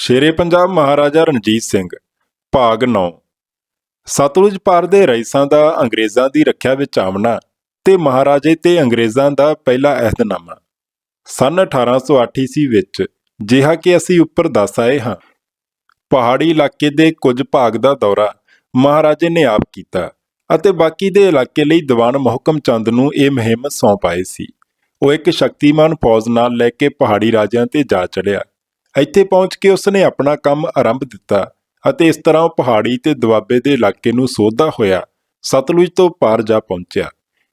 ਸ਼ੇਰੇ ਪੰਜਾਬ ਮਹਾਰਾਜਾ ਰਣਜੀਤ ਸਿੰਘ, ਭਾਗ 9 ਸਤਲੁਜ ਪਾਰ ਦੇ ਰਈਸਾਂ ਦਾ ਅੰਗਰੇਜ਼ਾਂ ਦੀ ਰੱਖਿਆ ਵਿੱਚ ਆਮਣਾ ਤੇ ਮਹਾਰਾਜੇ ਤੇ ਅੰਗਰੇਜ਼ਾਂ ਦਾ ਪਹਿਲਾ ਅਹਿਦਨਾਮਾ। ਸਨ 1808 ਈਸਵੀ ਵਿੱਚ ਜਿਹਾ ਕਿ ਅਸੀਂ ਉੱਪਰ ਦੱਸ ਆਏ ਹਾਂ, ਪਹਾੜੀ ਇਲਾਕੇ ਦੇ ਕੁਝ ਭਾਗ ਦਾ ਦੌਰਾ ਮਹਾਰਾਜੇ ਨੇ ਆਪ ਕੀਤਾ ਅਤੇ ਬਾਕੀ ਦੇ ਇਲਾਕੇ ਲਈ ਦੀਵਾਨ ਮੁਹਕਮ ਚੰਦ ਨੂੰ ਇਹ ਮੁਹਿੰਮ ਸੌਂਪ ਆਏ ਸੀ। ਉਹ ਇੱਕ ਸ਼ਕਤੀਮਾਨ ਫੌਜ ਨਾਲ ਲੈ ਕੇ ਪਹਾੜੀ ਰਾਜਿਆਂ ਤੇ ਜਾ ਚੜਿਆ ਇੱਥੇ ਪਹੁੰਚ ਕੇ ਉਸਨੇ ਆਪਣਾ ਕੰਮ ਆਰੰਭ ਦਿੱਤਾ ਅਤੇ ਇਸ ਤਰ੍ਹਾਂ ਉਹ ਪਹਾੜੀ ਤੇ ਦੁਆਬੇ ਦੇ ਇਲਾਕੇ ਨੂੰ ਸੋਧਦਾ ਹੋਇਆ ਸਤਲੁਜ ਤੋਂ ਪਾਰ ਜਾ ਪਹੁੰਚਿਆ।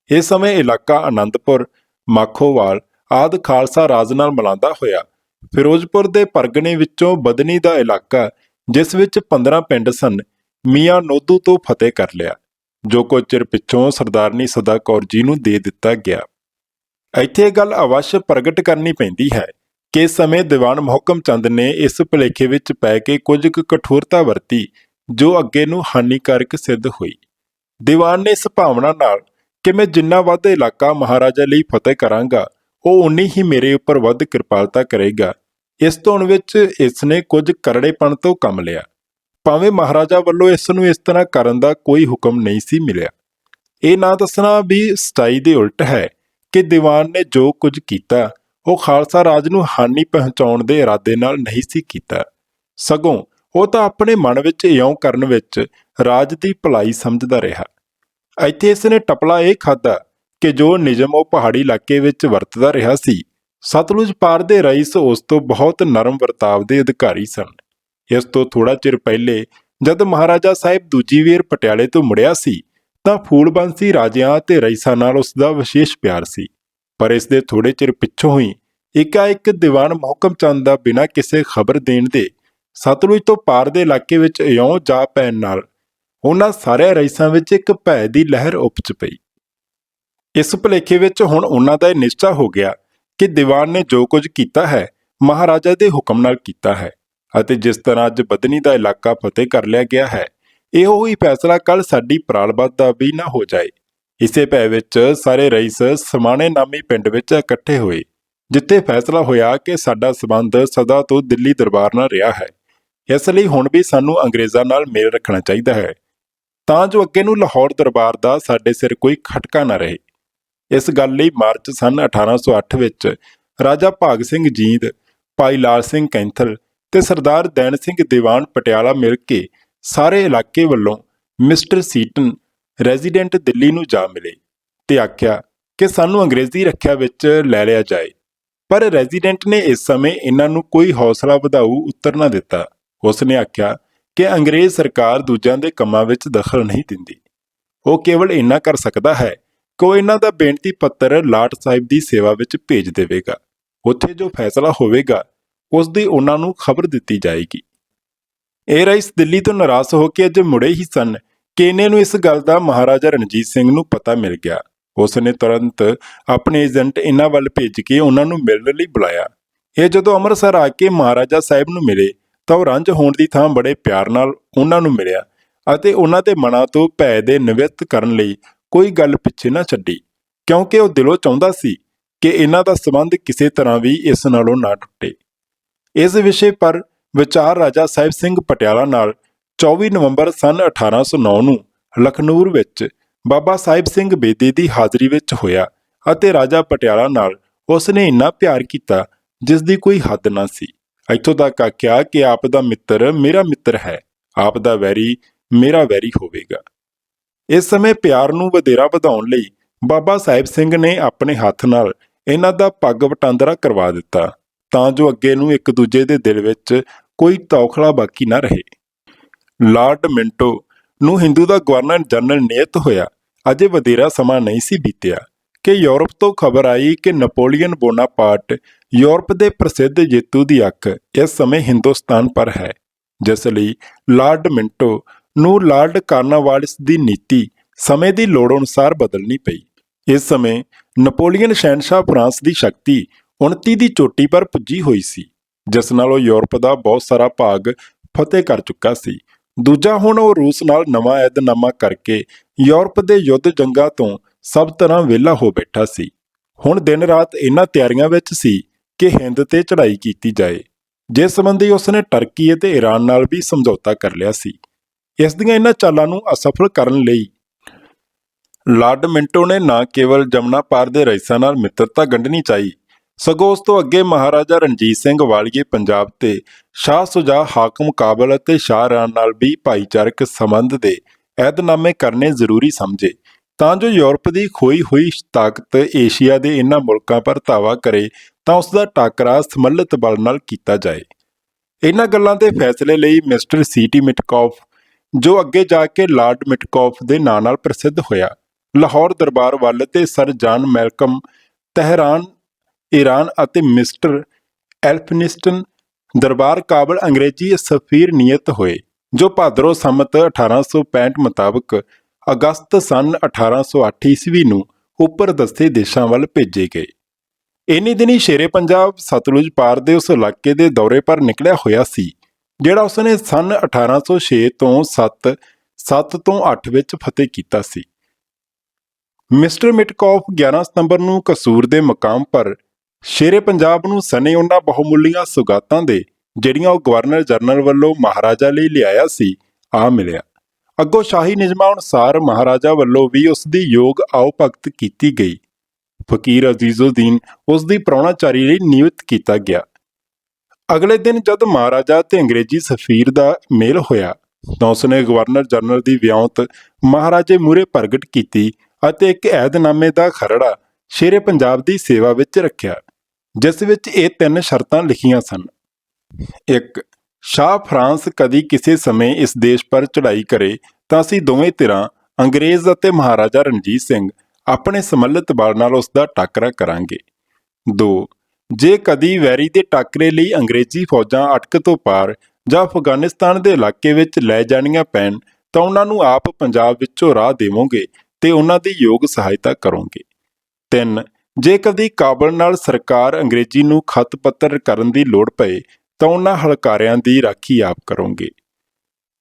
ਇਸ ਸਮੇਂ ਇਲਾਕਾ ਆਨੰਦਪੁਰ, ਮਾਖੋਵਾਲ ਆਦ ਖਾਲਸਾ ਰਾਜ ਨਾਲ ਮਿਲਾਂਦਾ ਹੋਇਆ। ਫਿਰੋਜ਼ਪੁਰ ਦੇ ਪਰਗਣੇ ਵਿੱਚੋਂ ਬਦਨੀ ਦਾ ਇਲਾਕਾ, ਜਿਸ ਵਿੱਚ 15 ਪਿੰਡ ਸਨ, ਮੀਆਂ ਨੋਦੂ ਤੋਂ ਫਤਿਹ ਕਰ ਲਿਆ, ਜੋ ਕੁਝ ਚਿਰ ਪਿੱਛੋਂ ਸਰਦਾਰਨੀ ਸਦਾ ਕੌਰ ਜੀ ਨੂੰ ਦੇ ਦਿੱਤਾ ਗਿਆ। ਇੱਥੇ ਗੱਲ ਅਵਸ਼ ਪ੍ਰਗਟ ਕਰਨੀ ਪੈਂਦੀ ਹੈ ਕਿਸ ਸਮੇਂ ਦੀਵਾਨ ਮੁਹਕਮ ਚੰਦ ਨੇ ਇਸ ਭੁਲੇਖੇ ਵਿੱਚ ਪੈ ਕੇ ਕੁਝ ਕੁ ਕਠੋਰਤਾ ਵਰਤੀ, ਜੋ ਅੱਗੇ ਨੂੰ ਹਾਨੀਕਾਰਕ ਸਿੱਧ ਹੋਈ। ਦੀਵਾਨ ਨੇ ਇਸ ਭਾਵਨਾ ਨਾਲ ਕਿ ਮੈਂ ਜਿੰਨਾ ਵੱਧ ਇਲਾਕਾ ਮਹਾਰਾਜਾ ਲਈ ਫਤਿਹ ਕਰਾਂਗਾ, ਉਹ ਉਨੀ ਹੀ ਮੇਰੇ ਉੱਪਰ ਵੱਧ ਕਿਰਪਾਲਤਾ ਕਰੇਗਾ। ਇਸ ਧੁਨ ਵਿੱਚ ਇਸ ਨੇ ਕੁਝ ਕਰੜੇਪਣ ਤੋਂ ਕੰਮ ਲਿਆ। ਭਾਵੇਂ ਮਹਾਰਾਜਾ ਵੱਲੋਂ ਇਸ ਨੂੰ ਇਸ ਤਰ੍ਹਾਂ ਕਰਨ ਦਾ ਕੋਈ ਹੁਕਮ ਨਹੀਂ ਸੀ ਮਿਲਿਆ। ਇਹ ਨਾ ਦੱਸਣਾ ਵੀ ਸਟਾਈ ਦੇ ਉਲਟ ਹੈ ਕਿ ਦੀਵਾਨ ਨੇ ਜੋ ਕੁਝ ਕੀਤਾ ਉਹ ਖਾਲਸਾ ਰਾਜ ਨੂੰ ਹਾਨੀ ਪਹੁੰਚਾਉਣ ਦੇ ਇਰਾਦੇ ਨਾਲ ਨਹੀਂ ਸੀ ਕੀਤਾ। ਸਗੋਂ ਉਹ ਤਾਂ ਆਪਣੇ ਮਨ ਵਿੱਚ ਇਉਂ ਕਰਨ ਵਿੱਚ ਰਾਜ ਦੀ ਭਲਾਈ ਸਮਝਦਾ ਰਿਹਾ। ਇੱਥੇ ਇਸ ਨੇ ਟਪਲਾ ਇਹ ਖਾਦਾ ਕਿ ਜੋ ਨਿਯਮ ਉਹ ਪਹਾੜੀ ਇਲਾਕੇ ਵਿੱਚ ਵਰਤਦਾ ਰਿਹਾ ਸੀ, ਸਤਲੁਜ ਪਾਰ ਦੇ ਰਈਸ ਉਸ ਤੋਂ ਬਹੁਤ ਨਰਮ ਵਰਤਾਵ ਦੇ ਅਧਿਕਾਰੀ ਸਨ। ਇਸ ਤੋਂ ਥੋੜਾ ਚਿਰ ਪਹਿਲੇ ਜਦ ਮਹਾਰਾਜਾ ਸਾਹਿਬ ਦੂਜੀ ਵੇਰ ਪਟਿਆਲੇ ਤੋਂ ਮੁੜਿਆ ਸੀ, ਤਾਂ ਫੂਲਬੰਸੀ ਰਾਜਿਆਂ ਤੇ ਰਈਸਾਂ ਨਾਲ ਉਸ ਦਾ ਵਿਸ਼ੇਸ਼ ਪਿਆਰ ਸੀ। ਪਰ ਇਸ ਦੇ ਥੋੜੇ ਚਿਰ ਪਿੱਛੋਂ ਹੀ ਇੱਕ ਦੀਵਾਨ ਮੁਹਕਮ ਚੰਦ ਦਾ ਬਿਨਾਂ ਕਿਸੇ ਖਬਰ ਦੇਣ ਦੇ ਸਤਲੁਜ ਤੋਂ ਪਾਰ ਦੇ ਇਲਾਕੇ ਵਿੱਚ ਇਉਂ ਜਾ ਪੈਣ ਨਾਲ ਉਹਨਾਂ ਸਾਰੇ ਰਈਸਾਂ ਵਿੱਚ ਇੱਕ ਭੈ ਦੀ ਲਹਿਰ ਉਪਜ ਪਈ। ਇਸ ਭੁਲੇਖੇ ਵਿੱਚ ਹੁਣ ਉਹਨਾਂ ਦਾ ਇਹ ਨਿਸ਼ਚਾ ਹੋ ਗਿਆ ਕਿ ਦੀਵਾਨ ਨੇ ਜੋ ਕੁਝ ਕੀਤਾ ਹੈ, ਮਹਾਰਾਜਾ ਦੇ ਹੁਕਮ ਨਾਲ ਕੀਤਾ ਹੈ ਅਤੇ ਜਿਸ ਤਰ੍ਹਾਂ ਅੱਜ ਬਦਨੀ ਦਾ ਇਲਾਕਾ ਫਤਿਹ ਕਰ ਲਿਆ ਗਿਆ ਹੈ, ਇਹੋ ਹੀ ਫੈਸਲਾ ਕੱਲ ਸਾਡੀ ਪ੍ਰਾਲਬੱਧ ਦਾ ਵੀ ਨਾ ਹੋ ਜਾਏ। ਇਸੇ ਭੈ ਵਿੱਚ ਸਾਰੇ ਰਈਸ ਸਮਾਣੇ ਨਾਮੀ ਪਿੰਡ ਵਿੱਚ ਇਕੱਠੇ ਹੋਏ, ਜਿੱਥੇ ਫੈਸਲਾ ਹੋਇਆ ਕਿ ਸਾਡਾ ਸਬੰਧ ਸਦਾ ਤੋਂ ਦਿੱਲੀ ਦਰਬਾਰ ਨਾਲ ਰਿਹਾ ਹੈ। ਇਸ ਲਈ ਹੁਣ ਵੀ ਸਾਨੂੰ ਅੰਗਰੇਜ਼ਾਂ ਨਾਲ ਮੇਲ ਰੱਖਣਾ ਚਾਹੀਦਾ ਹੈ। ਤਾਂ ਜੋ ਅੱਗੇ ਨੂੰ ਲਾਹੌਰ ਦਰਬਾਰ ਦਾ ਸਾਡੇ ਸਿਰ ਕੋਈ ਖਟਕਾ ਨਾ ਰਹੇ। ਇਸ ਗੱਲ ਲਈ ਮਾਰਚ ਸਨ 1808 ਵਿੱਚ ਰਾਜਾ ਭਾਗ ਸਿੰਘ ਜੀਂਦ, ਭਾਈ ਲਾਲ ਸਿੰਘ ਕੈਂਥਲ ਤੇ ਸਰਦਾਰ ਦੈਣ ਸਿੰਘ ਦੀਵਾਨ ਪਟਿਆਲਾ ਮਿਲ ਕੇ ਸਾਰੇ ਇਲਾਕੇ ਵੱਲੋਂ ਮਿਸਟਰ ਸੀਟਨ ਰੈਜ਼ੀਡੈਂਟ ਦਿੱਲੀ ਨੂੰ ਜਾ ਮਿਲੇ ਤੇ ਆਖਿਆ ਕਿ ਸਾਨੂੰ ਅੰਗਰੇਜ਼ੀ ਰੱਖਿਆ ਵਿੱਚ ਲੈ ਲਿਆ ਜਾਏ। ਪਰ ਰੈਜ਼ੀਡੈਂਟ ਨੇ ਇਸ ਸਮੇਂ ਇਹਨਾਂ ਨੂੰ ਕੋਈ ਹੌਸਲਾ ਵਧਾਊ ਉੱਤਰ ਨਾ ਦਿੱਤਾ। ਉਸ ਨੇ ਆਖਿਆ ਕਿ ਅੰਗਰੇਜ਼ ਸਰਕਾਰ ਦੂਜਿਆਂ ਦੇ ਕੰਮਾਂ ਵਿੱਚ ਦਖਲ ਨਹੀਂ ਦਿੰਦੀ। ਉਹ ਕੇਵਲ ਇੰਨਾ ਕਰ ਸਕਦਾ ਹੈ ਕਿ ਉਹ ਇਹਨਾਂ ਦਾ ਬੇਨਤੀ ਪੱਤਰ ਲਾਟ ਸਾਹਿਬ ਦੀ ਸੇਵਾ ਵਿੱਚ ਭੇਜ ਦੇਵੇਗਾ। ਉੱਥੇ ਜੋ ਫੈਸਲਾ ਹੋਵੇਗਾ, ਉਸ ਦੀ ਉਹਨਾਂ ਨੂੰ ਖਬਰ ਦਿੱਤੀ ਜਾਏਗੀ। ਇਹ ਰਾਈਸ ਦਿੱਲੀ ਤੋਂ ਨਾਰਾਜ਼ ਹੋ ਕੇ ਅੱਜ ਮੁੜੇ ਹੀ ਸਨ ਕੇਨੇ ਨੂੰ ਇਸ ਗੱਲ ਦਾ ਮਹਾਰਾਜਾ ਰਣਜੀਤ ਸਿੰਘ ਨੂੰ ਪਤਾ ਮਿਲ ਗਿਆ। ਉਸ ਨੇ ਤੁਰੰਤ ਆਪਣੇ ਏਜੰਟ ਇਹਨਾਂ ਵੱਲ ਭੇਜ ਕੇ ਉਹਨਾਂ ਨੂੰ ਮਿਲਣ ਲਈ ਬੁਲਾਇਆ। ਇਹ ਜਦੋਂ ਅੰਮ੍ਰਿਤਸਰ ਆ ਕੇ ਮਹਾਰਾਜਾ ਸਾਹਿਬ ਨੂੰ ਮਿਲੇ, ਤਾਂ ਉਹ ਰੰਜ ਹੋਣ ਦੀ ਥਾਂ ਬੜੇ ਪਿਆਰ ਨਾਲ ਉਹਨਾਂ ਨੂੰ ਮਿਲਿਆ ਅਤੇ ਉਹਨਾਂ ਦੇ ਮਨਾਂ ਤੋਂ ਭੈ ਦੇ ਨਿਵਿੱਤ ਕਰਨ ਲਈ ਕੋਈ ਗੱਲ ਪਿੱਛੇ ਨਾ ਛੱਡੀ, ਕਿਉਂਕਿ ਉਹ ਦਿਲੋਂ ਚਾਹੁੰਦਾ ਸੀ ਕਿ ਇਹਨਾਂ ਦਾ ਸੰਬੰਧ ਕਿਸੇ ਤਰ੍ਹਾਂ ਵੀ ਇਸ ਨਾਲੋਂ ਨਾ ਟੁੱਟੇ। ਇਸ ਵਿਸ਼ੇ ਪਰ ਵਿਚਾਰ ਰਾਜਾ ਸਾਹਿਬ ਸਿੰਘ ਪਟਿਆਲਾ ਨਾਲ 24 ਨਵੰਬਰ ਸਨ 1809 ਨੂੰ ਲਖਨਊਰ ਵਿੱਚ ਬਾਬਾ ਸਾਹਿਬ ਸਿੰਘ ਬੇਦੀ ਦੀ ਹਾਜ਼ਰੀ ਵਿੱਚ ਹੋਇਆ ਅਤੇ ਰਾਜਾ ਪਟਿਆਲਾ ਨਾਲ ਉਸ ਨੇ ਇੰਨਾ ਪਿਆਰ ਕੀਤਾ ਜਿਸ ਦੀ ਕੋਈ ਹੱਦ ਨਾ ਸੀ। ਇੱਥੋਂ ਤੱਕ ਆਖਿਆ ਕਿ ਆਪ ਦਾ ਮਿੱਤਰ ਮੇਰਾ ਮਿੱਤਰ ਹੈ। ਆਪ ਦਾ ਵੈਰੀ ਮੇਰਾ ਵੈਰੀ ਹੋਵੇਗਾ। ਇਸ ਸਮੇਂ ਪਿਆਰ ਨੂੰ ਵਧੇਰਾ ਵਧਾਉਣ ਲਈ ਬਾਬਾ ਸਾਹਿਬ ਸਿੰਘ ਨੇ ਆਪਣੇ ਹੱਥ ਨਾਲ ਇਹਨਾਂ ਦਾ ਪੱਗ ਵਟਾਂਦਰਾ ਕਰਵਾ ਦਿੱਤਾ ਤਾਂ ਜੋ ਅੱਗੇ ਨੂੰ ਇੱਕ ਦੂਜੇ ਦੇ ਦਿਲ ਵਿੱਚ ਕੋਈ ਤੌਖਲਾ ਬਾਕੀ ਨਾ ਰਹੇ। ਲਾਰਡ ਮਿੰਟੋ ਨੂੰ ਹਿੰਦੂ ਦਾ ਗਵਰਨਰ ਜਨਰਲ ਨਿਯਤ ਹੋਇਆ। ਅਜੇ ਵਧੇਰਾ ਸਮਾਂ ਨਹੀਂ ਸੀ ਬੀਤਿਆ। ਕਿ ਯੂਰਪ ਤੋਂ ਖਬਰ ਆਈ ਕਿ ਨਪੋਲੀਅਨ ਬੋਨਾਪਾਰਟ ਯੂਰਪ ਦੇ ਪ੍ਰਸਿੱਧ ਜੇਤੂ ਦੀ ਅੱਖ ਇਸ ਸਮੇਂ ਹਿੰਦੁਸਤਾਨ ਪਰ ਹੈ, ਜਿਸ ਲਈ ਲਾਰਡ ਮਿੰਟੋ ਨੂੰ ਲਾਰਡ ਕਾਰਨਾਵਾਲਿਸ ਦੀ ਨੀਤੀ ਸਮੇਂ ਦੀ ਲੋੜ ਅਨੁਸਾਰ ਬਦਲਣੀ ਪਈ। ਇਸ ਸਮੇਂ ਨਪੋਲੀਅਨ ਸ਼ਹਿਨशाह ਫਰਾਂਸ ਦੀ ਸ਼ਕਤੀ 29 ਦੀ ਚੋਟੀ ਪਰ ਪੁੱਜੀ ਹੋਈ ਸੀ, ਜਿਸ ਨਾਲ ਉਹ ਯੂਰਪ ਦਾ ਬਹੁਤ ਸਾਰਾ ਭਾਗ ਫਤਿਹ ਕਰ ਚੁੱਕਾ ਸੀ। ਦੂਜਾ ਹੁਣ ਉਹ ਰੂਸ ਨਾਲ ਨਵਾਂ ਐਦਨਾਮਾ ਕਰਕੇ ਯੂਰਪ ਦੇ ਯੁੱਧ ਜੰਗਾਂ ਤੋਂ ਸਭ ਤਰ੍ਹਾਂ ਵਿਹਲਾ ਹੋ ਬੈਠਾ ਸੀ। ਹੁਣ ਦਿਨ ਰਾਤ ਇਹਨਾਂ ਤਿਆਰੀਆਂ ਵਿੱਚ ਸੀ ਕਿ ਹਿੰਦ ਤੇ ਚੜ੍ਹਾਈ ਕੀਤੀ ਜਾਏ, ਜਿਸ ਸੰਬੰਧੀ ਉਸਨੇ ਟਰਕੀ ਅਤੇ ਈਰਾਨ ਨਾਲ ਵੀ ਸਮਝੌਤਾ ਕਰ ਲਿਆ ਸੀ। ਇਸ ਦੀਆਂ ਇਹਨਾਂ ਚਾਲਾਂ ਨੂੰ ਅਸਫਲ ਕਰਨ ਲਈ ਲਾਰਡ ਮਿੰਟੋ ਨੇ ਨਾ ਕੇਵਲ ਜਮਨਾ ਪਾਰ ਦੇ ਰਈਸਾਂ ਨਾਲ ਮਿੱਤਰਤਾ ਗੰਢਣੀ ਚਾਹੀ ਸਗੋਂ ਉਸ ਤੋਂ ਅੱਗੇ ਮਹਾਰਾਜਾ ਰਣਜੀਤ ਸਿੰਘ ਵਾਲੀਏ ਪੰਜਾਬ ਤੇ ਸ਼ਾਹ ਸੁਜਾ ਹਾਕਮ ਕਾਬਲ ਅਤੇ ਸ਼ਾਹ ਰਾਨ ਨਾਲ ਵੀ ਭਾਈਚਾਰਕ ਸੰਬੰਧ ਦੇ ਐਦਨਾਮੇ ਕਰਨੇ ਜ਼ਰੂਰੀ ਸਮਝੇ। ਤਾਂ ਜੋ ਯੂਰਪ ਦੀ ਖੋਈ ਹੋਈ ਤਾਕਤ ਏਸ਼ੀਆ ਦੇ ਇਹਨਾਂ ਮੁਲਕਾਂ ਪਰ ਧਾਵਾ ਕਰੇ, ਤਾਂ ਉਸ ਦਾ ਟਾਕਰਾ ਸਮੱਲਿਤ ਬਲ ਨਾਲ ਕੀਤਾ ਜਾਏ। ਇਹਨਾਂ ਗੱਲਾਂ ਦੇ ਫੈਸਲੇ ਲਈ ਮਿਸਟਰ ਸੀਟੀ ਮਿਟਕੌਫ, ਜੋ ਅੱਗੇ ਜਾ ਕੇ ਲਾਰਡ ਮਿਟਕੌਫ ਦੇ ਨਾਂ ਨਾਲ ਪ੍ਰਸਿੱਧ ਹੋਇਆ, ਲਾਹੌਰ ਦਰਬਾਰ ਵੱਲ ਤੇ sir John Malcolm Tehran Iran ਅਤੇ ਮਿਸਟਰ ਐਲਫਨਿਸਟਨ ਦਰਬਾਰ ਕਾਬਲ ਅੰਗਰੇਜ਼ੀ ਸਫੀਰ ਨਿਯਤ ਹੋਏ, ਜੋ ਭਾਦਰੋਂ ਸੰਮਤ 1865 ਮੁਤਾਬਕ ਅਗਸਤ ਸਨ 1808 ਈਸਵੀ ਨੂੰ ਉੱਪਰ ਦੱਸੇ ਦੇਸ਼ਾਂ ਵੱਲ ਭੇਜੇ ਗਏ। ਇੰਨੀ ਦਿਨੀ ਸ਼ੇਰੇ ਪੰਜਾਬ ਸਤਲੁਜ ਪਾਰ ਦੇ ਉਸ ਇਲਾਕੇ ਦੇ ਦੌਰੇ ਪਰ ਨਿਕਲਿਆ ਹੋਇਆ ਸੀ, ਜਿਹੜਾ ਉਸਨੇ ਸਨ 1806 ਤੋਂ 7 7 ਤੋਂ 8 ਵਿੱਚ ਫਤਿਹ ਕੀਤਾ ਸੀ। ਮਿਸਟਰ ਮਿਟਕੌਫ 11 ਸਤੰਬਰ ਨੂੰ ਕਸੂਰ ਦੇ ਮਕਾਮ ਪਰ ਸ਼ੇਰੇ ਪੰਜਾਬ ਨੂੰ ਸਨੇ ਉਹਨਾਂ ਬਹੁਮੁੱਲੀਆਂ ਸੁਗਾਤਾਂ ਦੇ, ਜਿਹੜੀਆਂ ਉਹ ਗਵਰਨਰ ਜਨਰਲ ਵੱਲੋਂ ਮਹਾਰਾਜਾ ਲਈ ਲਿਆਇਆ ਸੀ, ਆ ਮਿਲਿਆ। ਅੱਗੋਂ ਸ਼ਾਹੀ ਨਿਯਮਾਂ ਅਨੁਸਾਰ ਮਹਾਰਾਜਾ ਵੱਲੋਂ ਵੀ ਉਸ ਦੀ ਯੋਗ ਆਓ ਭਗਤ ਕੀਤੀ ਗਈ। ਫਕੀਰ ਅਜ਼ੀਜ਼ੁਦੀਨ ਉਸ ਦੀ ਪ੍ਰਾਹੁਣਾਚਾਰੀ ਲਈ ਨਿਯੁਕਤ ਕੀਤਾ ਗਿਆ। ਅਗਲੇ ਦਿਨ ਜਦ ਮਹਾਰਾਜਾ ਤੇ ਅੰਗਰੇਜ਼ੀ ਸਫੀਰ ਦਾ ਮੇਲ ਹੋਇਆ, ਤਾਂ ਉਸਨੇ ਗਵਰਨਰ ਜਨਰਲ ਦੀ ਵਿਉਂਤ ਮਹਾਰਾਜੇ ਮੂਰੇ ਪ੍ਰਗਟ ਕੀਤੀ ਅਤੇ ਇੱਕ ਅਹਿਦਨਾਮੇ ਦਾ ਖਰੜਾ ਸ਼ੇਰੇ ਪੰਜਾਬ ਦੀ ਸੇਵਾ ਵਿੱਚ ਰੱਖਿਆ। ਜਿਸ ਵਿੱਚ ਇਹ ਤਿੰਨ ਸ਼ਰਤਾਂ ਲਿਖੀਆਂ ਸਨ। ਇੱਕ, ਸ਼ਾਹ ਫਰਾਂਸ ਕਦੀ ਕਿਸੇ ਸਮੇਂ ਇਸ ਦੇਸ਼ ਪਰ ਚੜ੍ਹਾਈ ਕਰੇ ਤਾਂ ਅਸੀਂ ਦੋਵੇਂ ਧਿਰਾਂ, ਅੰਗਰੇਜ਼ ਅਤੇ ਮਹਾਰਾਜਾ ਰਣਜੀਤ ਸਿੰਘ, ਆਪਣੇ ਸਮੱਲਿਤ ਬਲ ਨਾਲ ਉਸ ਦਾ ਟਾਕਰਾ ਕਰਾਂਗੇ। 2 ਜੇ ਕਦੀ ਵੈਰੀ ਦੇ ਟਾਕਰੇ ਲਈ ਅੰਗਰੇਜ਼ੀ ਫੌਜਾਂ ਅਟਕ ਤੋਂ ਪਾਰ ਜਾਂ ਅਫਗਾਨਿਸਤਾਨ ਦੇ ਇਲਾਕੇ ਵਿੱਚ ਲੈ ਜਾਣੀਆਂ ਪੈਣ ਤਾਂ ਉਹਨਾਂ ਨੂੰ ਆਪ ਪੰਜਾਬ ਵਿੱਚੋਂ ਰਾਹ ਦੇਵੋਗੇ ਤੇ ਉਹਨਾਂ ਦੀ ਯੋਗ ਸਹਾਇਤਾ ਕਰੋਗੇ। 3 ਜੇ ਕਦੀ ਕਾਬਲ ਨਾਲ ਸਰਕਾਰ ਅੰਗਰੇਜ਼ੀ ਨੂੰ ਖਤ ਪੱਤਰ ਕਰਨ ਦੀ ਲੋੜ ਪਏ, ਤਾਂ ਉਹਨਾਂ ਹਲਕਾਰਿਆਂ ਦੀ ਰਾਖੀ ਆਪ ਕਰੋਗੇ।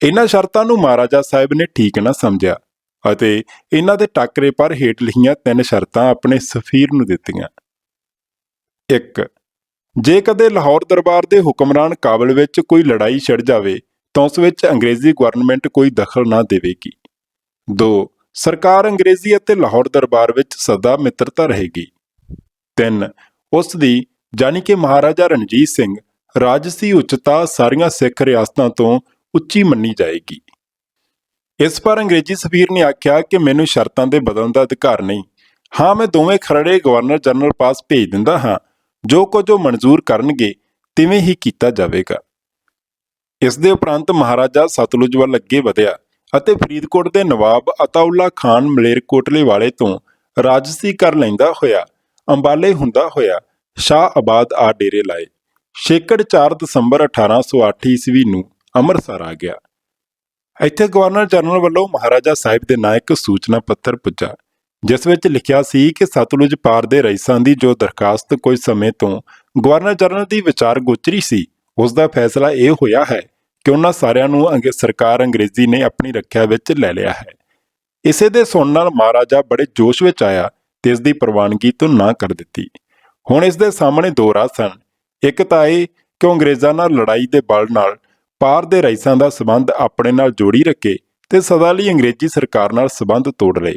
ਇਹਨਾਂ ਸ਼ਰਤਾਂ ਨੂੰ ਮਹਾਰਾਜਾ ਸਾਹਿਬ ਨੇ ਠੀਕ ਨਾ ਸਮਝਿਆ ਅਤੇ ਇਹਨਾਂ ਦੇ ਟਾਕਰੇ ਪਰ ਹੇਠ ਲਿਖੀਆਂ ਤਿੰਨ ਸ਼ਰਤਾਂ ਆਪਣੇ ਸਫੀਰ ਨੂੰ ਦਿੱਤੀਆਂ। 1 ਜੇ ਕਦੇ ਲਾਹੌਰ ਦਰਬਾਰ ਦੇ ਹੁਕਮਰਾਨ ਕਾਬਲ ਵਿੱਚ ਕੋਈ ਲੜਾਈ ਛਿੜ ਜਾਵੇ, ਤਾਂ ਉਸ ਵਿੱਚ ਅੰਗਰੇਜ਼ੀ ਗਵਰਨਮੈਂਟ ਕੋਈ ਦਖਲ ਨਾ ਦੇਵੇਗੀ। 2 ਸਰਕਾਰ ਅੰਗਰੇਜ਼ੀ ਅਤੇ ਲਾਹੌਰ ਦਰਬਾਰ ਵਿੱਚ ਸਦਾ ਮਿੱਤਰਤਾ ਰਹੇਗੀ। 3 ਉਸ ਦੀ ਜਾਨੀ ਕਿ ਮਹਾਰਾਜਾ ਰਣਜੀਤ ਸਿੰਘ ਰਾਜਸੀ ਉੱਚਤਾ ਸਾਰੀਆਂ ਸਿੱਖ ਰਿਆਸਤਾਂ ਤੋਂ ਉੱਚੀ ਮੰਨੀ ਜਾਏਗੀ। ਇਸ ਪਰ ਅੰਗਰੇਜ਼ੀ ਸਫੀਰ ਨੇ ਆਖਿਆ ਕਿ ਮੈਨੂੰ ਸ਼ਰਤਾਂ ਦੇ ਬਦਲਣ ਦਾ ਅਧਿਕਾਰ ਨਹੀਂ। ਹਾਂ, ਮੈਂ ਦੋਵੇਂ ਖਰੜੇ ਗਵਰਨਰ ਜਨਰਲ ਪਾਸ ਭੇਜ ਦਿੰਦਾ ਹਾਂ। ਜੋ ਕੁਝ ਉਹ ਮਨਜ਼ੂਰ ਕਰਨਗੇ, ਤਿਵੇਂ ਹੀ ਕੀਤਾ ਜਾਵੇਗਾ। ਇਸ ਦੇ ਉਪਰੰਤ ਮਹਾਰਾਜਾ ਸਤਲੁਜ ਵੱਲ ਅੱਗੇ ਵਧਿਆ ਅਤੇ ਫਰੀਦਕੋਟ ਦੇ ਨਵਾਬ ਅਤਾਉੱਲਾ ਖਾਨ ਮਲੇਰਕੋਟਲੇ ਵਾਲੇ ਤੋਂ ਰਾਜਸੀ ਕਰ ਲੈਂਦਾ ਹੋਇਆ। ਅੰਬਾਲੇ ਹੁੰਦਾ ਹੋਇਆ ਸ਼ਾਹ ਆਬਾਦ ਆ ਡੇਰੇ ਲਾਏ। ਛੇਕੜ 4 ਦਸੰਬਰ 1808 ਈਸਵੀ ਨੂੰ ਅੰਮ੍ਰਿਤਸਰ ਆ ਗਿਆ। ਇੱਥੇ ਗਵਰਨਰ ਜਨਰਲ ਵੱਲੋਂ ਮਹਾਰਾਜਾ ਸਾਹਿਬ ਦੇ ਨਾਂ ਇੱਕ ਸੂਚਨਾ ਪੱਤਰ ਪੁੱਜਾ, ਜਿਸ ਵਿੱਚ ਲਿਖਿਆ ਸੀ ਕਿ ਸਤਲੁਜ ਪਾਰ ਦੇ ਰਈਸਾਂ ਦੀ ਜੋ ਦਰਖਾਸਤ ਕੁਝ ਸਮੇਂ ਤੋਂ ਗਵਰਨਰ ਜਨਰਲ ਦੀ ਵਿਚਾਰ ਗੋਚਰੀ ਸੀ, ਉਸ ਦਾ ਫੈਸਲਾ ਇਹ ਹੋਇਆ ਹੈ ਕਿ ਉਹਨਾਂ ਸਾਰਿਆਂ ਨੂੰ ਅੰਗ ਸਰਕਾਰ ਅੰਗਰੇਜ਼ੀ ਨੇ ਆਪਣੀ ਰੱਖਿਆ ਵਿੱਚ ਲੈ ਲਿਆ ਹੈ। ਇਸੇ ਦੇ ਸੁਣਨ ਨਾਲ ਮਹਾਰਾਜਾ ਬੜੇ ਜੋਸ਼ ਵਿੱਚ ਆਇਆ ਤੇ ਇਸ ਦੀ ਪ੍ਰਵਾਨਗੀ ਤੋਂ ਨਾ ਕਰ ਦਿੱਤੀ। ਹੁਣ ਇਸ ਦੇ ਸਾਹਮਣੇ ਦੋ ਰਾਹ ਸਨ। ਇੱਕ ਤਾਂ ਇਹ ਕਿ ਅੰਗਰੇਜ਼ਾਂ ਨਾਲ ਲੜਾਈ ਦੇ ਬਲ ਨਾਲ ਪਾਰ ਦੇ ਰਈਸਾਂ ਦਾ ਸਬੰਧ ਆਪਣੇ ਨਾਲ ਜੋੜੀ ਰੱਖੇ ਤੇ ਸਦਾ ਲਈ ਅੰਗਰੇਜ਼ੀ ਸਰਕਾਰ ਨਾਲ ਸਬੰਧ ਤੋੜ ਲਏ।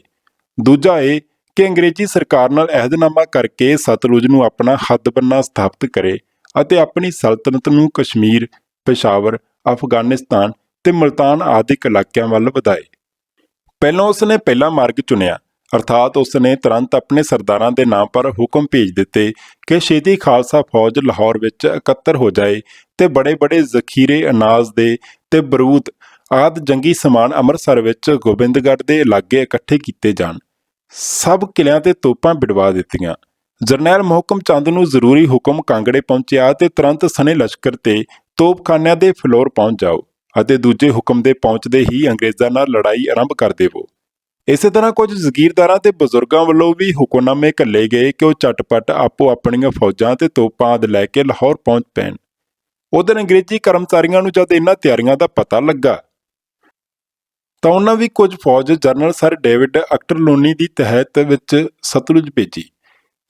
ਦੂਜਾ ਇਹ ਕਿ ਅੰਗਰੇਜ਼ੀ ਸਰਕਾਰ ਨਾਲ ਅਹਿਦਨਾਮਾ ਕਰਕੇ ਸਤਲੁਜ ਨੂੰ ਆਪਣਾ ਹੱਦਬੰਨਾ ਸਥਾਪਿਤ ਕਰੇ ਅਤੇ ਆਪਣੀ ਸਲਤਨਤ ਨੂੰ ਕਸ਼ਮੀਰ, ਪੇਸ਼ਾਵਰ, ਅਫਗਾਨਿਸਤਾਨ ਤੇ ਮਲਤਾਨ ਆਦਿਕ ਇਲਾਕਿਆਂ ਵੱਲ ਵਧਾਏ। ਪਹਿਲਾਂ ਉਸਨੇ ਪਹਿਲਾ ਮਾਰਗ ਚੁਣਿਆ ਅਰਥਾਤ ਉਸਨੇ ਤੁਰੰਤ ਆਪਣੇ ਸਰਦਾਰਾਂ ਦੇ ਨਾਮ ਪਰ ਹੁਕਮ ਭੇਜ ਦਿੱਤੇ ਕਿ ਛੇਤੀ ਖਾਲਸਾ ਫੌਜ ਲਾਹੌਰ ਵਿੱਚ ਇਕੱਤਰ ਹੋ ਜਾਏ ਤੇ ਬੜੇ-ਬੜੇ ਜ਼ਖੀਰੇ, ਅਨਾਜ ਦੇ ਤੇ ਬਰੂਦ ਆਦ ਜੰਗੀ ਸਮਾਨ ਅੰਮ੍ਰਿਤਸਰ ਵਿੱਚ ਗੋਬਿੰਦਗੜ੍ਹ ਦੇ ਲਾਗੇ ਇਕੱਠੇ ਕੀਤੇ ਜਾਣ। ਸਭ ਕਿਲਿਆਂ ਤੇ ਤੋਪਾਂ ਬਿੜਵਾ ਦਿੱਤੀਆਂ। ਜਰਨੈਲ ਮੋਹਕਮ ਚੰਦ ਨੂੰ ਜ਼ਰੂਰੀ ਹੁਕਮ ਕਾਂਗੜੇ ਪਹੁੰਚਿਆ ਤੇ ਤੁਰੰਤ ਸਨੇ ਲਸ਼ਕਰ ਤੇ ਤੋਪਖਾਨਿਆਂ ਦੇ ਫਲੋਰ ਪਹੁੰਚ ਜਾਓ ਅਤੇ ਦੂਜੇ ਹੁਕਮ ਦੇ ਪਹੁੰਚਦੇ ਹੀ ਅੰਗਰੇਜ਼ਾਂ ਨਾਲ ਲੜਾਈ ਆਰੰਭ ਕਰ ਦੇਵੋ। ਇਸੇ ਤਰ੍ਹਾਂ ਕੁਝ ਜ਼ਗੀਰਦਾਰਾਂ ਤੇ ਬਜ਼ੁਰਗਾਂ ਵੱਲੋਂ ਵੀ ਹੁਕਮਨਾਮੇ ਘੱਲੇ ਗਏ ਕਿ ਉਹ ਝਟਪਟ ਆਪੋ ਆਪਣੀਆਂ ਫੌਜਾਂ ਤੇ ਤੋਪਾਂ ਆਦਿ ਲੈ ਕੇ ਲਾਹੌਰ ਪਹੁੰਚ ਪੈਣ। ਉਧਰ ਅੰਗਰੇਜ਼ੀ ਕਰਮਚਾਰੀਆਂ ਨੂੰ ਜਦ ਇਹਨਾਂ ਤਿਆਰੀਆਂ ਦਾ ਪਤਾ ਲੱਗਾ, ਤਾਂ ਉਹਨਾਂ ਵੀ ਕੁਝ ਫੌਜ ਜਨਰਲ ਸਰ ਡੇਵਿਡ ਅਕਟਰਲੋਨੀ ਦੀ ਤਹਿਤ ਵਿੱਚ ਸਤਲੁਜ ਭੇਜੀ।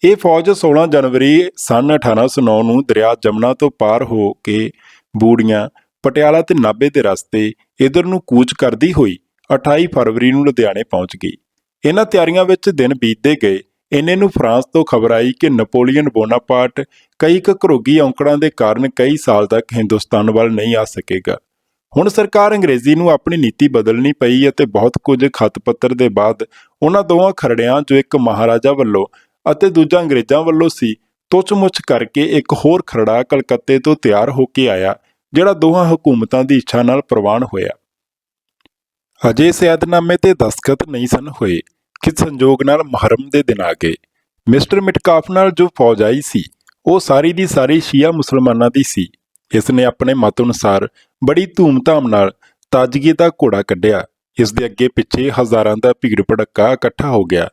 ਇਹ ਫੌਜ 16 ਜਨਵਰੀ ਸਨ 1809 ਨੂੰ ਦਰਿਆ ਜਮਨਾ ਤੋਂ ਪਾਰ ਹੋ ਕੇ ਬੂੜੀਆਂ, ਪਟਿਆਲਾ ਤੇ ਨਾਭੇ ਦੇ ਰਸਤੇ ਇਧਰ ਨੂੰ ਕੂਚ ਕਰਦੀ ਹੋਈ 28 ਫਰਵਰੀ ਨੂੰ ਲੁਧਿਆਣੇ ਪਹੁੰਚ ਗਈ। ਇਹਨਾਂ ਤਿਆਰੀਆਂ ਵਿੱਚ ਦਿਨ ਬੀਤਦੇ ਗਏ। ਇੰਨੇ ਨੂੰ ਫਰਾਂਸ ਤੋਂ ਖਬਰ ਆਈ ਕਿ ਨਪੋਲੀਅਨ ਬੋਨਾਪਾਰਟ ਕਈ ਕੁ ਘਰੋਗੀ ਔਂਕੜਾਂ ਦੇ ਕਾਰਨ ਕਈ ਸਾਲ ਤੱਕ ਹਿੰਦੁਸਤਾਨ ਵੱਲ ਨਹੀਂ ਆ ਸਕੇਗਾ। ਹੁਣ ਸਰਕਾਰ ਅੰਗਰੇਜ਼ੀ ਨੂੰ ਆਪਣੀ ਨੀਤੀ ਬਦਲਣੀ ਪਈ ਅਤੇ ਬਹੁਤ ਕੁਝ ਖਤ ਪੱਤਰ ਦੇ ਬਾਅਦ ਉਹਨਾਂ ਦੋਵਾਂ ਖਰੜਿਆਂ ਜੋ ਇੱਕ ਮਹਾਰਾਜਾ ਵੱਲੋਂ ਅਤੇ ਦੂਜਾ ਅੰਗਰੇਜ਼ਾਂ ਵੱਲੋਂ ਸੀ, ਤੁੱਛ-ਮੁੱਛ ਕਰਕੇ ਇੱਕ ਹੋਰ ਖਰੜਾ ਕਲਕੱਤੇ ਤੋਂ ਤਿਆਰ ਹੋ ਕੇ ਆਇਆ, ਜਿਹੜਾ ਦੋਹਾਂ ਹਕੂਮਤਾਂ ਦੀ ਇੱਛਾ ਨਾਲ ਪ੍ਰਵਾਨ ਹੋਇਆ। ਅਜੇ ਸਿਆਦਨਾਮੇ ਤੇ ਦਸਖਤ ਨਹੀਂ ਸਨ ਹੋਏ। ਕਿ ਸੰਜੋਗ ਨਾਲ ਮੁਹਰਮ ਦੇ ਦਿਨ ਆ ਗਏ। ਮਿਸਟਰ ਮਿਟਕਾਫ ਨਾਲ ਜੋ ਫੌਜ ਆਈ ਸੀ, ਉਹ ਸਾਰੀ ਦੀ ਸਾਰੀ ਸ਼ੀਆ ਮੁਸਲਮਾਨਾਂ ਦੀ ਸੀ। ਇਸ ਨੇ ਆਪਣੇ ਮਤ ਅਨੁਸਾਰ ਬੜੀ ਧੂਮ-ਧਾਮ ਨਾਲ ਤਾਜਗੀ ਦਾ ਘੋੜਾ ਕੱਢਿਆ। ਇਸ ਦੇ ਅੱਗੇ ਪਿੱਛੇ ਹਜ਼ਾਰਾਂ ਦਾ ਭੀੜ ਭੜੱਕਾ ਇਕੱਠਾ ਹੋ ਗਿਆ।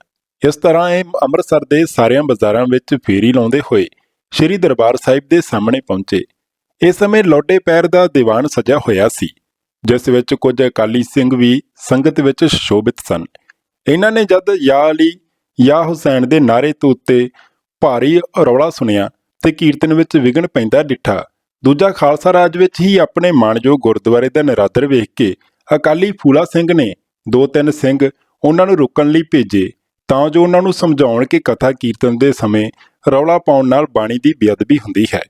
ਇਸ ਤਰ੍ਹਾਂ ਇਹ ਅੰਮ੍ਰਿਤਸਰ ਦੇ ਸਾਰਿਆਂ ਬਾਜ਼ਾਰਾਂ ਵਿੱਚ ਫੇਰੀ ਲਾਉਂਦੇ ਹੋਏ ਸ੍ਰੀ ਦਰਬਾਰ ਸਾਹਿਬ ਦੇ ਸਾਹਮਣੇ ਪਹੁੰਚੇ। ਇਸ ਸਮੇਂ ਲੋਡੇ ਪੈਰ ਦਾ ਦੀਵਾਨ ਸਜਾ ਹੋਇਆ ਸੀ। ਜਿਸ ਵਿੱਚ ਕੁਝ ਅਕਾਲੀ ਸਿੰਘ ਵੀ ਸੰਗਤ ਵਿੱਚ ਸ਼ੋਭਿਤ ਸਨ। ਇਹਨਾਂ ਨੇ ਜਦ ਯਾ ਅਲੀ ਯਾ ਹੁਸੈਨ ਦੇ ਨਾਰੇ ਤੋਂ ਉੱਤੇ ਭਾਰੀ ਰੌਲਾ ਸੁਣਿਆ ਤੇ ਕੀਰਤਨ ਵਿੱਚ ਵਿਗਨ ਪੈਂਦਾ ਡਿੱਠਾ। ਦੂਜਾ ਖਾਲਸਾ ਰਾਜ ਵਿੱਚ ਹੀ ਆਪਣੇ ਮਾਣਯੋਗ ਗੁਰਦੁਆਰੇ ਦਾ ਨਿਰਾਦਰ ਵੇਖ ਕੇ ਅਕਾਲੀ ਫੂਲਾ ਸਿੰਘ ਨੇ ਦੋ ਤਿੰਨ ਸਿੰਘ ਉਹਨਾਂ ਨੂੰ ਰੁਕਣ ਲਈ ਭੇਜੇ, ਤਾਂ ਜੋ ਉਹਨਾਂ ਨੂੰ ਸਮਝਾਉਣ ਕਿ ਕਥਾ ਕੀਰਤਨ ਦੇ ਸਮੇਂ ਰੌਲਾ ਪਾਉਣ ਨਾਲ ਬਾਣੀ ਦੀ ਬੇਅਦਬੀ ਹੁੰਦੀ ਹੈ।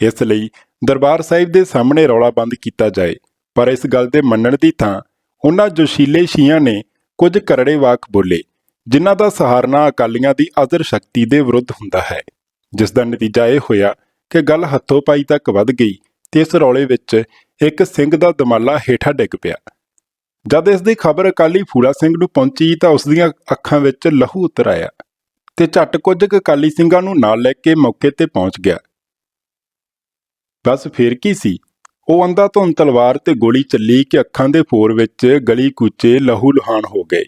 ਇਸ ਲਈ ਦਰਬਾਰ ਸਾਹਿਬ ਦੇ ਸਾਹਮਣੇ ਰੌਲਾ ਬੰਦ ਕੀਤਾ ਜਾਏ। ਪਰ ਇਸ ਗੱਲ ਦੇ ਮੰਨਣ ਦੀ ਥਾਂ ਉਹਨਾਂ ਜੋਸ਼ੀਲੇ ਸ਼ੀਆਂ ਨੇ ਕੁਝ ਕਰੜੇ ਵਾਕ ਬੋਲੇ, ਜਿਨ੍ਹਾਂ ਦਾ ਸਹਾਰਨਾ ਅਕਾਲੀਆਂ ਦੀ ਅਜ਼ਰ ਸ਼ਕਤੀ ਦੇ ਵਿਰੁੱਧ ਹੁੰਦਾ ਹੈ। ਜਿਸ ਦਾ ਨਤੀਜਾ ਇਹ ਹੋਇਆ ਕਿ ਗੱਲ ਹੱਥੋਂ ਪਾਈ ਤੱਕ ਵੱਧ ਗਈ ਤੇ ਇਸ ਰੌਲੇ ਵਿੱਚ ਇੱਕ ਸਿੰਘ ਦਾ ਦਮਾਲਾ ਹੇਠਾਂ ਡਿੱਗ ਪਿਆ। ਜਦ ਇਸ ਦੀ ਖਬਰ ਅਕਾਲੀ ਫੂਲਾ ਸਿੰਘ ਨੂੰ ਪਹੁੰਚੀ ਤਾਂ ਉਸ ਦੀਆਂ ਅੱਖਾਂ ਵਿੱਚ ਲਹੂ ਉਤਰ ਆਇਆ ਤੇ ਝੱਟ ਕੁਝ ਕੁ ਅਕਾਲੀ ਸਿੰਘਾਂ ਨੂੰ ਨਾਲ ਲੈ ਕੇ ਮੌਕੇ ਤੇ ਪਹੁੰਚ ਗਿਆ। ਬਸ ਫੇਰ ਕੀ ਸੀ? ਉਹ ਅੰਧਾ ਧੁੰਨ ਤਲਵਾਰ ਤੇ ਗੋਲੀ ਚੱਲੀ ਕਿ ਅੱਖਾਂ ਦੇ ਫੋਰ ਵਿੱਚ ਗਲੀ ਕੂਚੇ ਲਹੂ ਲੁਹਾਨ ਹੋ ਗਏ।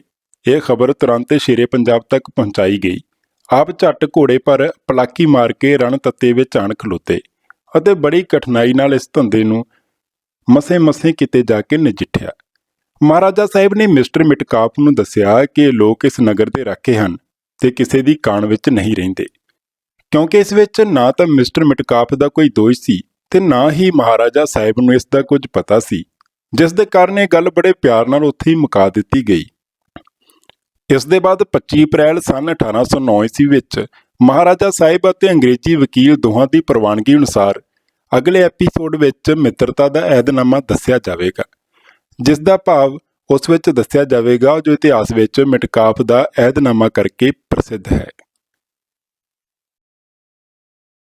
ਇਹ ਖਬਰ ਤੁਰੰਤ ਸ਼ੇਰੇ ਪੰਜਾਬ ਤੱਕ ਪਹੁੰਚਾਈ ਗਈ। ਆਪ ਝੱਟ ਘੋੜੇ ਪਰ ਪਲਾਕੀ ਮਾਰ ਕੇ ਰਣ ਤੱਤੇ ਵਿੱਚ ਆਣ ਖਲੋਤੇ ਅਤੇ ਬੜੀ ਕਠਿਨਾਈ ਨਾਲ ਇਸ ਧੰਦੇ ਨੂੰ ਮਸੇ ਮਸੇ ਕਿਤੇ ਜਾ ਕੇ ਨਜਿੱਠਿਆ। ਮਹਾਰਾਜਾ ਸਾਹਿਬ ਨੇ ਮਿਸਟਰ ਮਿਟਕਾਪ ਨੂੰ ਦੱਸਿਆ ਕਿ ਲੋਕ ਇਸ ਨਗਰ ਦੇ ਰਾਖੇ ਹਨ ਤੇ ਕਿਸੇ ਦੀ ਕਾਣ ਵਿੱਚ ਨਹੀਂ ਰਹਿੰਦੇ। ਕਿਉਂਕਿ ਇਸ ਵਿੱਚ ਨਾ ਤਾਂ ਮਿਸਟਰ ਮਿਟਕਾਪ ਦਾ ਕੋਈ ਦੋਸ਼ ਸੀ ਤੇ ਨਾ ਹੀ ਮਹਾਰਾਜਾ ਸਾਹਿਬ ਨੂੰ ਇਸ ਦਾ ਕੁਝ ਪਤਾ ਸੀ, ਜਿਸ ਦੇ ਕਾਰਨ ਇਹ ਗੱਲ ਬੜੇ ਪਿਆਰ ਨਾਲ ਉੱਥੇ ਹੀ ਮੁਕਾ ਦਿੱਤੀ ਗਈ। ਇਸ ਦੇ ਬਾਅਦ 25 ਅਪ੍ਰੈਲ ਸਨ 1809 ਈਸਵੀ ਵਿੱਚ ਮਹਾਰਾਜਾ ਸਾਹਿਬ ਅਤੇ ਅੰਗਰੇਜ਼ੀ ਵਕੀਲ ਦੋਹਾਂ ਦੀ ਪ੍ਰਵਾਨਗੀ ਅਨੁਸਾਰ ਅਗਲੇ ਐਪੀਸੋਡ ਵਿੱਚ ਮਿੱਤਰਤਾ ਦਾ ਅਹਿਦਨਾਮਾ ਦੱਸਿਆ ਜਾਵੇਗਾ, ਜਿਸ ਦਾ ਭਾਵ ਉਸ ਵਿੱਚ ਦੱਸਿਆ ਜਾਵੇਗਾ ਜੋ ਇਤਿਹਾਸ ਵਿੱਚ ਮਿਟਕਾਫ ਦਾ ਅਹਿਦਨਾਮਾ ਕਰਕੇ ਪ੍ਰਸਿੱਧ ਹੈ।